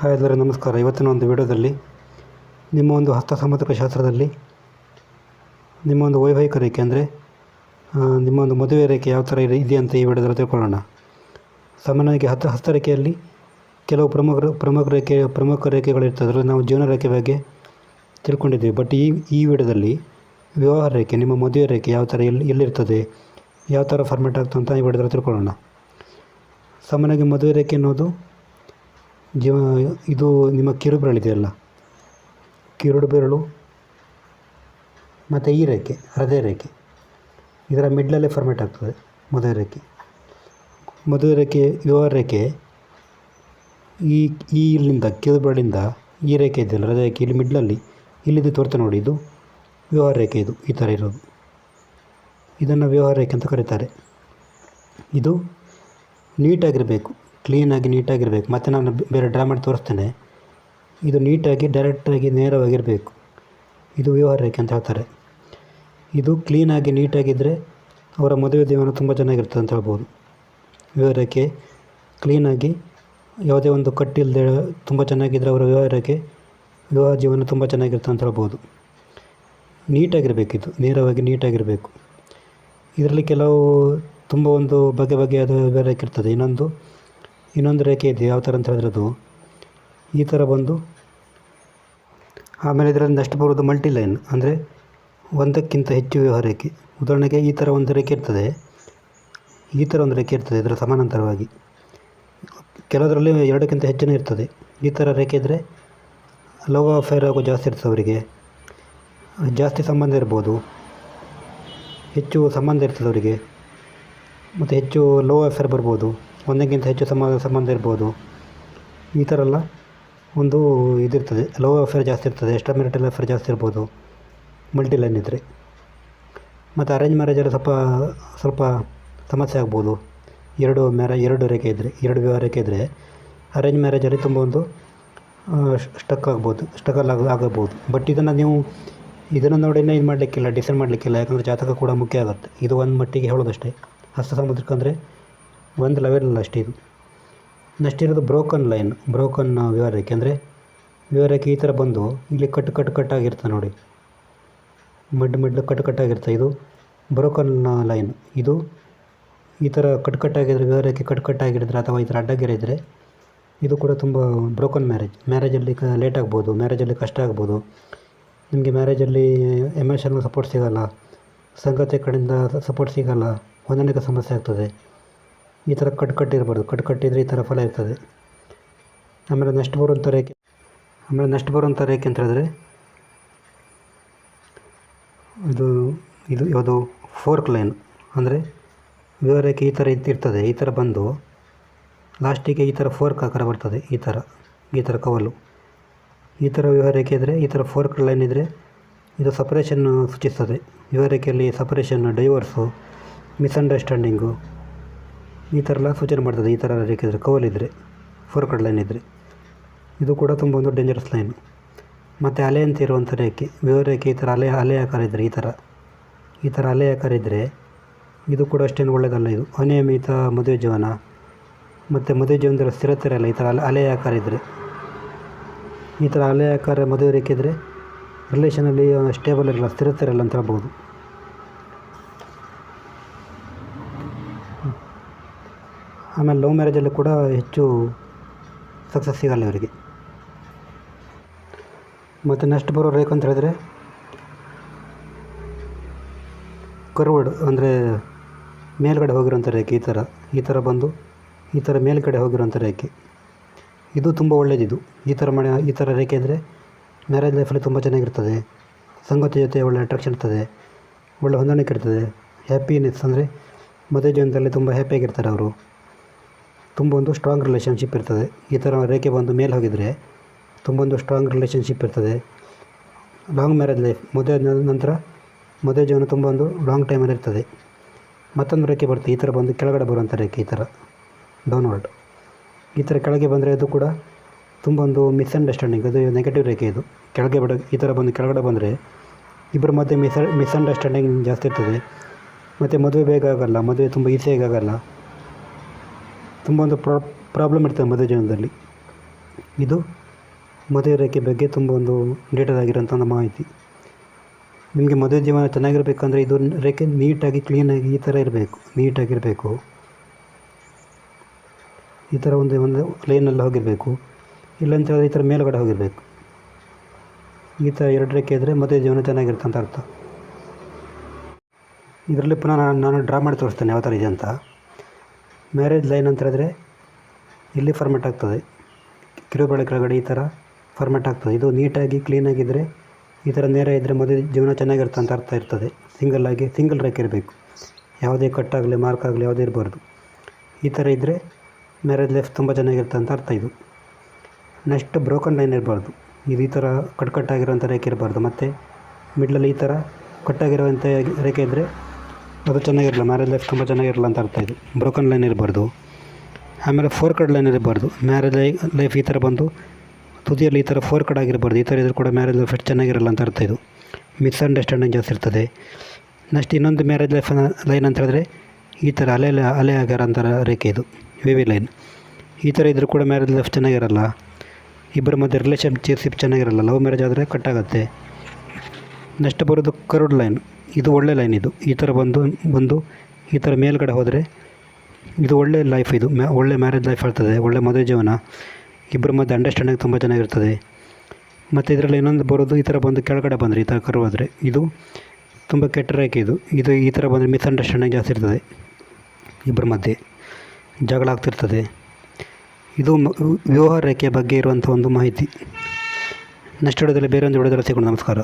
Hi ಎಲ್ಲರೂ, ನಮಸ್ಕಾರ. ಇವತ್ತಿನ ಒಂದು ವಿಡಿಯೋದಲ್ಲಿ ನಿಮ್ಮ ಒಂದು ಹಸ್ತ ಸಾಮುದ್ರಿಕ ಶಾಸ್ತ್ರದಲ್ಲಿ ನಿಮ್ಮ ಒಂದು ವೈವಾಹಿಕ ರೇಖೆ ಅಂದರೆ ನಿಮ್ಮ ಒಂದು ಮದುವೆ ರೇಖೆ ಯಾವ ಥರ ಇದೆ ಅಂತ ಈ ವಿಡಿಯೋದಲ್ಲಿ ತಿಳ್ಕೊಳ್ಳೋಣ. ಸಾಮಾನ್ಯವಾಗಿ ಹಸ್ತ ಹಸ್ತರೇಖೆಯಲ್ಲಿ ಕೆಲವು ಪ್ರಮುಖ ಪ್ರಮುಖ ರೇಖೆ ಪ್ರಮುಖ ರೇಖೆಗಳಿರ್ತದೆ ಅದರಲ್ಲಿ ನಾವು ಜೀವನ ರೇಖೆ ಬಗ್ಗೆ ತಿಳ್ಕೊಂಡಿದ್ದೀವಿ. ಬಟ್ ಈ ಈ ವಿಡಿಯೋದಲ್ಲಿ ವಿವಾಹ ರೇಖೆ, ನಿಮ್ಮ ಮದುವೆ ರೇಖೆ ಯಾವ ಥರ ಎಲ್ಲಿ ಎಲ್ಲಿರ್ತದೆ, ಯಾವ ಥರ ಫಾರ್ಮೆಟ್ ಆಗ್ತದೆ ಅಂತ ಈ ವಿಡಿಯೋದಲ್ಲಿ ತಿಳ್ಕೊಳ್ಳೋಣ. ಸಾಮಾನ್ಯವಾಗಿ ಮದುವೆ ರೇಖೆ ಅನ್ನೋದು ಜೀವ, ಇದು ನಿಮ್ಮ ಕಿರು ಇದೆಯಲ್ಲ ಕಿರುಡು ಬೆರಳು, ಮತ್ತು ಈ ರೇಖೆ, ಹೃದಯ ರೇಖೆ. ಇದರ ಮಿಡ್ಲಲ್ಲೇ ಫಾರ್ಮೇಟ್ ಆಗ್ತದೆ, ಮದುವೆ ರೇಖೆ. ಮದುವೆ ರೇಖೆ, ವಿವಾಹ ರೇಖೆ. ಈ ಈ ಇಲ್ಲಿಂದ, ಕಿರುಬೆರಳಿಂದ ಈ ರೇಖೆ ಇದೆಯಲ್ಲ, ಹೃದಯ ರೇಖೆ, ಇಲ್ಲಿ ಮಿಡ್ಲಲ್ಲಿ, ಇಲ್ಲಿದ್ದು ತೋರ್ತ ನೋಡಿ, ಇದು ವ್ಯವಹಾರ ರೇಖೆ ಇದು, ಈ ಥರ ಇರೋದು. ಇದನ್ನು ವ್ಯವಹಾರ ರೇಖೆ ಅಂತ ಕರೀತಾರೆ. ಇದು ನೀಟಾಗಿರಬೇಕು. ಕ್ಲೀನಾಗಿ ನೀಟಾಗಿರಬೇಕು ಮತ್ತು ನಾನು ಬೇರೆ ಡ್ರಾ ಮಾಡಿ ತೋರಿಸ್ತೇನೆ. ಇದು ನೀಟಾಗಿ ಡೈರೆಕ್ಟಾಗಿ ನೇರವಾಗಿರಬೇಕು. ಇದು ವಿವಾಹ ರೇಖೆ ಅಂತ ಹೇಳ್ತಾರೆ. ಇದು ಕ್ಲೀನಾಗಿ ನೀಟಾಗಿದ್ದರೆ ಅವರ ಮದುವೆ ಜೀವನ ತುಂಬ ಚೆನ್ನಾಗಿರ್ತದೆ ಅಂತ ಹೇಳ್ಬೋದು. ವಿವಾಹ ರೇಖೆ ಕ್ಲೀನಾಗಿ ಯಾವುದೇ ಒಂದು ಕಟ್ಟಿಲ್ಲದೆ ತುಂಬ ಚೆನ್ನಾಗಿದ್ದರೆ ಅವರ ವ್ಯವಹಾರಕ್ಕೆ ರೇಖೆ ವಿವಾಹ ಜೀವನ ತುಂಬ ಚೆನ್ನಾಗಿರ್ತದೆ ಅಂತ ಹೇಳ್ಬೋದು. ನೀಟಾಗಿರಬೇಕಿದು ನೇರವಾಗಿ ನೀಟಾಗಿರಬೇಕು ಇದರಲ್ಲಿ ಕೆಲವು ತುಂಬ ಒಂದು ಬಗೆ ಬಗೆಯಾದ ವ್ಯವಹಾರಕ್ಕೆ ಇರ್ತದೆ. ಇನ್ನೊಂದು ಇನ್ನೊಂದು ರೇಖೆ ಇದೆ, ಯಾವ ಥರ ಅಂತ ಹೇಳಿದ್ರೆ ಅದು ಈ ಥರ ಬಂದು, ಆಮೇಲೆ ಇದರಲ್ಲಿ ನೆಕ್ಸ್ಟ್ ಬರೋದು ಮಲ್ಟಿ ಲೈನ್ ಅಂದರೆ ಒಂದಕ್ಕಿಂತ ಹೆಚ್ಚು ವ್ಯವಹಾರ ರೇಖೆ. ಉದಾಹರಣೆಗೆ ಈ ಥರ ಒಂದು ರೇಖೆ ಇರ್ತದೆ, ಈ ಥರ ಒಂದು ರೇಖೆ ಇರ್ತದೆ, ಇದರ ಸಮಾನಾಂತರವಾಗಿ. ಕೆಲವರಲ್ಲಿ ಎರಡಕ್ಕಿಂತ ಹೆಚ್ಚಿನ ಇರ್ತದೆ. ಈ ಥರ ರೇಖೆ ಇದ್ದರೆ ಲವ್ ಅಫೇರ್ ಆಗೋ ಜಾಸ್ತಿ ಇರ್ತದೆ ಅವರಿಗೆ. ಜಾಸ್ತಿ ಸಂಬಂಧ ಇರ್ಬೋದು. ಹೆಚ್ಚು ಸಂಬಂಧ ಇರ್ತದೆ ಅವರಿಗೆ. ಮತ್ತು ಹೆಚ್ಚು ಲೋ ಅಫೇರ್ ಬರ್ಬೋದು. ಒಂದಕ್ಕಿಂತ ಹೆಚ್ಚು ಸಂಬಂಧ ಸಂಬಂಧ ಇರ್ಬೋದು. ಈ ಥರ ಎಲ್ಲ ಒಂದು ಇದಿರ್ತದೆ. ಲವ್ ಅಫೇರ್ ಜಾಸ್ತಿ ಇರ್ತದೆ. ಎಕ್ಸ್ಟ್ರಾ ಮೆರಿಟಲ್ ಅಫೇರ್ ಜಾಸ್ತಿ ಇರ್ಬೋದು. ಮಲ್ಟಿ ಲೈನ್ ಇದ್ದರೆ ಮತ್ತು ಅರೇಂಜ್ ಮ್ಯಾರೇಜಲ್ಲಿ ಸ್ವಲ್ಪ ಸ್ವಲ್ಪ ಸಮಸ್ಯೆ ಆಗ್ಬೋದು. ಎರಡು ಮ್ಯಾರ ಎರಡು ರೇಖೆ ಇದ್ದರೆ ಎರಡು ರೇಖೆ ಇದ್ದರೆ ಅರೇಂಜ್ ಮ್ಯಾರೇಜಲ್ಲಿ ತುಂಬ ಒಂದು ಸ್ಟಕ್ ಆಗ್ಬೋದು ಸ್ಟಕಲ್ ಆಗ, ಆಗಬಹುದು. ಬಟ್ ಇದನ್ನು ನೀವು ಇದನ್ನು ನೋಡಿನೇ ಇದು ಮಾಡಲಿಕ್ಕಿಲ್ಲ ಡಿಸೈಡ್ ಮಾಡಲಿಕ್ಕಿಲ್ಲ. ಯಾಕಂದರೆ ಜಾತಕ ಕೂಡ ಮುಖ್ಯ ಆಗುತ್ತೆ. ಇದು ಒಂದು ಮಟ್ಟಿಗೆ ಹೇಳೋದಷ್ಟೇ. ಹಸ್ತ ಸಮುದ್ರಕ್ಕೆ ಅಂದರೆ ಒಂದು ಅಷ್ಟೇ ಇದು. ನೆಕ್ಸ್ಟ್ ಬ್ರೋಕನ್ ಲೈನ್ ಬ್ರೋಕನ್ ವಿವರಕ್ಕೆ. ರೇಖೆ ಅಂದರೆ ವಿವರಕ್ಕೆ ರೇಖೆ ಈ ಥರ ಬಂದು ಇಲ್ಲಿ ಕಟ್ಟು ಕಟ್ಟು ಕಟ್ಟಾಗಿರ್ತದೆ ನೋಡಿ. ಮಿಡ್ ಕಟ್ಟು ಕಟ್ಟಾಗಿರ್ತದೆ ಇದು. ಬ್ರೋಕನ್ ಲೈನ್ ಇದು ಈ ಥರ ಕಟ್ಕಟ್ಟಾಗಿದ್ದರೆ ವಿವರಕ್ಕೆ ರೇಖೆ ಕಟ್ಕಟ್ಟಾಗಿದ್ದರೆ ಅಥವಾ ಈ ಥರ ಅಡ್ಡಗೆರೆ ಇದ್ದರೆ ಇದು ಕೂಡ ತುಂಬ ಬ್ರೋಕನ್ ಮ್ಯಾರೇಜ್ ಮ್ಯಾರೇಜಲ್ಲಿ ಕ ಲೇಟ್ ಆಗ್ಬೋದು ಮ್ಯಾರೇಜಲ್ಲಿ ಕಷ್ಟ ಆಗ್ಬೋದು. ನಿಮಗೆ ಮ್ಯಾರೇಜಲ್ಲಿ ಎಮೋಷನಲ್ ಸಪೋರ್ಟ್ ಸಿಗೋಲ್ಲ ಸಂಗತಿ ಕಡೆಯಿಂದ ಸಪೋರ್ಟ್ ಸಿಗೋಲ್ಲ, ಹೊಂದಾಣಿಕೆ ಸಮಸ್ಯೆ ಆಗ್ತದೆ. ಈ ಥರ ಕಟ್ ಕಟ್ಟಿರ್ಬಾರ್ದು ಕಟ್ ಕಟ್ಟಿದರೆ ಈ ಥರ ಫಲ ಇರ್ತದೆ. ಆಮೇಲೆ ನೆಕ್ಸ್ಟ್ ಬರುವಂಥ ರೇಖೆ, ಆಮೇಲೆ ನೆಕ್ಸ್ಟ್ ಬರುವಂಥ ರೇಖೆ ಅಂತ ಹೇಳಿದ್ರೆ, ಇದು ಇದು ಯಾವುದು ಫೋರ್ಕ್ ಲೈನ್ ಅಂದರೆ ವಿವರೇಖೆ ರೇಖೆ ಈ ಥರ ಇರ್ತದೆ. ಈ ಥರ ಬಂದು ಲಾಸ್ಟಿಗೆ ಈ ಥರ ಫೋರ್ಕ್ ಆಕಾರ ಬರ್ತದೆ. ಈ ಥರ ಈ ಥರ ಕವಲು. ಈ ಥರ ವಿವರೇಖೆ ರೇಖೆ ಇದ್ದರೆ ಈ ಥರ ಫೋರ್ಕ್ ಲೈನ್ ಇದ್ದರೆ ಇದು ಸಪ್ರೇಷನ್ನು ಸೂಚಿಸ್ತದೆ. ವಿವರೇಖೆಯಲ್ಲಿ ರೇಖೆಯಲ್ಲಿ ಸಪ್ರೇಷನ್ ಡೈವರ್ಸು, ಮಿಸ್ಅಂಡರ್ಸ್ಟ್ಯಾಂಡಿಂಗು ಈ ಥರ ಎಲ್ಲ ಸೂಚನೆ ಮಾಡ್ತದೆ. ಈ ಥರ ರೇಖೆ ಇದ್ದರೆ ಕವಲ್ ಇದ್ದರೆ ಫೋರ್ಕಡ್ ಲೈನ್ ಇದ್ದರೆ ಇದು ಕೂಡ ತುಂಬ ಒಂದು ಡೇಂಜರಸ್ ಲೈನು ಮತ್ತು ಅಲೆ ಅಂತ ಇರುವಂಥ ರೇಖೆ ವಿವಾಹ ರೇಖೆ ಈ ಥರ ಅಲೆ ಅಲೆ ಆಕಾರ ಇದ್ದರೆ ಈ ಥರ. ಈ ಥರ ಅಲೆ ಆಕಾರ ಇದ್ದರೆ ಇದು ಕೂಡ ಅಷ್ಟೇನು ಒಳ್ಳೆಯದಲ್ಲ ಇದು. ಅನಿಯಮಿತ ಮದುವೆ ಜೀವನ. ಮತ್ತು ಮದುವೆ ಜೀವನದ ಸ್ಥಿರತೆ ಇರಲ್ಲ, ಈ ಥರ ಅಲೆ ಅಲೆ ಆಕಾರ ಇದ್ದರೆ ಈ ಥರ ಅಲೆ ಆಕಾರ ಮದುವೆ ರೇಖೆ ಇದ್ದರೆ ರಿಲೇಷನಲ್ಲಿ ಸ್ಟೇಬಲ್ ಇರಲ್ಲ, ಸ್ಥಿರತೆ ಇರಲ್ಲ ಅಂತ ಹೇಳ್ಬೋದು ಆಮೇಲೆ ಲವ್ ಮ್ಯಾರೇಜಲ್ಲಿ ಕೂಡ ಹೆಚ್ಚು ಸಕ್ಸಸ್ ಸಿಗಲ್ಲ ಇವರಿಗೆ. ಮತ್ತು ನೆಕ್ಸ್ಟ್ ಬರೋ ರೇಖೆ ಅಂತ ಹೇಳಿದ್ರೆ ಕರ್ವರ್ಡ್ ಅಂದರೆ ಮೇಲ್ಗಡೆ ಹೋಗಿರೋಂಥ ರೇಖೆ, ಈ ಥರ ಈ ಥರ ಬಂದು, ಈ ಥರ ಮೇಲ್ಗಡೆ ಹೋಗಿರೋಂಥ ರೇಖೆ. ಇದು ತುಂಬ ಒಳ್ಳೆಯದಿದು ಈ ಥರ ಮಾಡಿ ಈ ಥರ ರೇಖೆ ಇದ್ದರೆ ಮ್ಯಾರೇಜ್ ಲೈಫಲ್ಲಿ ತುಂಬ ಚೆನ್ನಾಗಿರ್ತದೆ. ಸಂಗತಿ ಜೊತೆ ಒಳ್ಳೆ ಅಟ್ರಾಕ್ಷನ್ ಇರ್ತದೆ. ಒಳ್ಳೆ ಹೊಂದಾಣಿಕೆ ಇರ್ತದೆ. ಹ್ಯಾಪಿನೆಸ್ ಅಂದರೆ ಮದುವೆ ಜೀವನದಲ್ಲಿ ತುಂಬ ಹ್ಯಾಪಿಯಾಗಿರ್ತಾರೆ ಅವರು. ತುಂಬ ಒಂದು ಸ್ಟ್ರಾಂಗ್ ರಿಲೇಷನ್ಶಿಪ್ ಇರ್ತದೆ. ಈ ಥರ ರೇಖೆ ಬಂದು ಮೇಲೆ ಹೋಗಿದರೆ ತುಂಬ ಒಂದು ಸ್ಟ್ರಾಂಗ್ ರಿಲೇಷನ್ಶಿಪ್ ಇರ್ತದೆ. ಲಾಂಗ್ ಮ್ಯಾರೇಜ್ ಲೈಫ್ ಮದುವೆ ನಂತರ ಮದುವೆ ಜೀವನ ತುಂಬ ಒಂದು ಲಾಂಗ್ ಟೈಮಲ್ಲಿ ಇರ್ತದೆ. ಮತ್ತೊಂದು ರೇಖೆ ಬರುತ್ತೆ, ಈ ಥರ ಬಂದು ಕೆಳಗಡೆ ಬರುವಂಥ ರೇಖೆ ಈ ಥರ ಡೌನ್ವರ್ಡ್ ಈ ಥರ ಕೆಳಗೆ ಬಂದರೆ ಅದು ಕೂಡ ತುಂಬ ಒಂದು ಮಿಸ್ಅಂಡರ್ಸ್ಟ್ಯಾಂಡಿಂಗ್ ಅದು ನೆಗೆಟಿವ್ ರೇಖೆ ಇದು. ಕೆಳಗೆ ಬಿಡ, ಈ ಥರ ಬಂದು ಕೆಳಗಡೆ ಬಂದರೆ ಇಬ್ಬರ ಮಧ್ಯೆ ಮಿಸ್ ಮಿಸ್ಅಂಡರ್ಸ್ಟ್ಯಾಂಡಿಂಗ್ ಜಾಸ್ತಿ ಇರ್ತದೆ. ಮತ್ತು ಮದುವೆ ಬೇಗ ಆಗೋಲ್ಲ, ಮದುವೆ ತುಂಬ ಈಸಿಯಾಗಿ ಆಗೋಲ್ಲ. ತುಂಬ ಒಂದು ಪ್ರಾಬ್ಲಮ್ ಇರ್ತದೆ ಮದುವೆ ಜೀವನದಲ್ಲಿ. ಇದು ಮದುವೆ ರೇಖೆ ಬಗ್ಗೆ ತುಂಬ ಒಂದು ಡೇಟೆಡ್ ಆಗಿರೋಂಥ ಒಂದು ಮಾಹಿತಿ. ನಿಮಗೆ ಮದುವೆ ಜೀವನ ಚೆನ್ನಾಗಿರಬೇಕಂದ್ರೆ ಇದು ರೇಖೆ ನೀಟಾಗಿ ಕ್ಲೀನಾಗಿ ಈ ಥರ ಇರಬೇಕು, ನೀಟಾಗಿರಬೇಕು. ಈ ಥರ ಒಂದು ಒಂದು ಲೈನಲ್ಲಿ ಹೋಗಿರಬೇಕು. ಇಲ್ಲಂತೇಳಿದ್ರೆ ಈ ಥರ ಮೇಲುಗಡೆ ಹೋಗಿರಬೇಕು. ಈ ಥರ ಎರಡು ರೇಖೆ ಇದ್ದರೆ ಮದುವೆ ಜೀವನ ಚೆನ್ನಾಗಿರುತ್ತೆ ಅರ್ಥ. ಇದರಲ್ಲಿ ಪುನಃ ನಾನು ನಾನು ಡ್ರಾ ಮಾಡಿ ತೋರಿಸ್ತೇನೆ ಯಾವ ಥರ ಇದೆ ಅಂತ. ಮ್ಯಾರೇಜ್ ಲೈನ್ ಅಂತ ಹೇಳಿದ್ರೆ ಇಲ್ಲಿ ಫಾರ್ಮೆಟ್ ಆಗ್ತದೆ. ಕಿರುಬಳೆ ಕೆಳಗಡೆ ಈ ಥರ ಫಾರ್ಮೆಟ್ ಆಗ್ತದೆ. ಇದು ನೀಟಾಗಿ ಕ್ಲೀನಾಗಿದ್ದರೆ ಈ ಥರ ನೇರ ಇದ್ದರೆ ಮದುವೆ ಜೀವನ ಚೆನ್ನಾಗಿರುತ್ತೆ ಅಂತ ಅರ್ಥ ಇರ್ತದೆ. ಸಿಂಗಲ್ ಆಗಿ ಸಿಂಗಲ್ ರೇಖೆ ಇರಬೇಕು. ಯಾವುದೇ ಕಟ್ಟಾಗಲಿ ಮಾರ್ಕ್ ಆಗಲಿ ಯಾವುದೇ ಇರಬಾರ್ದು. ಈ ಥರ ಇದ್ದರೆ ಮ್ಯಾರೇಜ್ ಲೈಫ್ ತುಂಬ ಚೆನ್ನಾಗಿರುತ್ತೆ ಅಂತ ಅರ್ಥ ಇದು. ನೆಕ್ಸ್ಟ್ ಬ್ರೋಕನ್ ಲೈನ್ ಇರಬಾರ್ದು. ಇದು ಈ ಥರ ಕಟ್ ಕಟ್ಟಾಗಿರೋಂಥ ರೇಖೆ ಇರಬಾರ್ದು. ಮತ್ತು ಮಿಡ್ಲಲ್ಲಿ ಈ ಥರ ಕಟ್ಟಾಗಿರೋವಂಥ ರೇಖೆ ಇದ್ದರೆ ಅದು ಚೆನ್ನಾಗಿರಲ್ಲ ಮ್ಯಾರೇಜ್ ಲೈಫ್ ತುಂಬ ಚೆನ್ನಾಗಿರಲ್ಲ ಅಂತ ಅರ್ಥ ಇದು. ಬ್ರೋಕನ್ ಲೈನ್ ಇರಬಾರ್ದು. ಆಮೇಲೆ ಫೋರ್ ಕಡ್ ಲೈನ್ ಇರಬಾರ್ದು ಮ್ಯಾರೇಜ್ ಲೈಫ್ ಈ ಥರ ಬಂದು, ತುದಿಯಲ್ಲಿ ಈ ಥರ ಫೋರ್ ಕಡ್ ಆಗಿರಬಾರ್ದು. ಈ ಥರ ಇದ್ರೂ ಕೂಡ ಮ್ಯಾರೇಜ್ ಲೈಫ್ ಎಷ್ಟು ಚೆನ್ನಾಗಿರಲ್ಲ ಅಂತ ಅರ್ಥ ಇದು. ಮಿಸ್ಅಂಡರ್ಸ್ಟ್ಯಾಂಡಿಂಗ್ ಜಾಸ್ತಿ ಇರ್ತದೆ. ನೆಕ್ಸ್ಟ್ ಇನ್ನೊಂದು ಮ್ಯಾರೇಜ್ ಲೈಫ್ ಲೈನ್ ಅಂತ ಹೇಳಿದ್ರೆ, ಈ ಥರ ಅಲೆ ಅಲೆ ಅಲೆ ಅಂತ ರೇಖೆ ಇದು. ವಿ ವಿ ಲೈನ್ ಈ ಥರ ಇದ್ರೂ ಕೂಡ ಮ್ಯಾರೇಜ್ ಲೈಫ್ ಚೆನ್ನಾಗಿರಲ್ಲ. ಇಬ್ಬರ ಮಧ್ಯೆ ರಿಲೇಷನ್ಶಿಪ್ ಚೆನ್ನಾಗಿರಲ್ಲ. ಲವ್ ಮ್ಯಾರೇಜ್ ಆದರೆ ಕಟ್ಟಾಗತ್ತೆ ನೆಕ್ಸ್ಟ್ ಬರೋದು ಕರುಡ್ ಲೈನ್ ಇದು ಒಳ್ಳೆ ಲೈನ್ ಇದು. ಈ ಥರ ಬಂದು ಬಂದು ಈ ಥರ ಮೇಲ್ಗಡೆ ಹೋದರೆ ಇದು ಒಳ್ಳೆ ಲೈಫ್ ಇದು. ಮ್ಯಾ, ಒಳ್ಳೆ ಮ್ಯಾರೇಜ್ ಲೈಫ್ ಆಗ್ತದೆ, ಒಳ್ಳೆ ಮದುವೆ ಜೀವನ. ಇಬ್ಬರ ಮಧ್ಯೆ ಅಂಡರ್ಸ್ಟ್ಯಾಂಡಿಂಗ್ ತುಂಬ ಚೆನ್ನಾಗಿರ್ತದೆ ಮತ್ತು ಇದರಲ್ಲಿ ಇನ್ನೊಂದು ಬರೋದು, ಈ ಥರ ಬಂದು ಕೆಳಗಡೆ ಬಂದರೆ, ಈ ಥರ ಕರು ಹೋದರೆ ಇದು ತುಂಬ ಕೆಟ್ಟ ರೇಖೆ ಇದು. ಇದು ಈ ಥರ ಬಂದರೆ ಮಿಸ್ಅಂಡರ್ಸ್ಟ್ಯಾಂಡಿಂಗ್ ಜಾಸ್ತಿ ಇರ್ತದೆ. ಇಬ್ಬರ ಮಧ್ಯೆ ಜಗಳ ಆಗ್ತಿರ್ತದೆ. ಇದು ವಿವಾಹ ರೇಖೆಯ ಬಗ್ಗೆ ಇರುವಂಥ ಒಂದು ಮಾಹಿತಿ. ನೆಕ್ಸ್ಟ್ ವಿಡಿಯೋದಲ್ಲಿ ಬೇರೆ ಒಂದು ವಿಡಿಯೋದಲ್ಲಿ ಸಿಗೋಣ. ನಮಸ್ಕಾರ.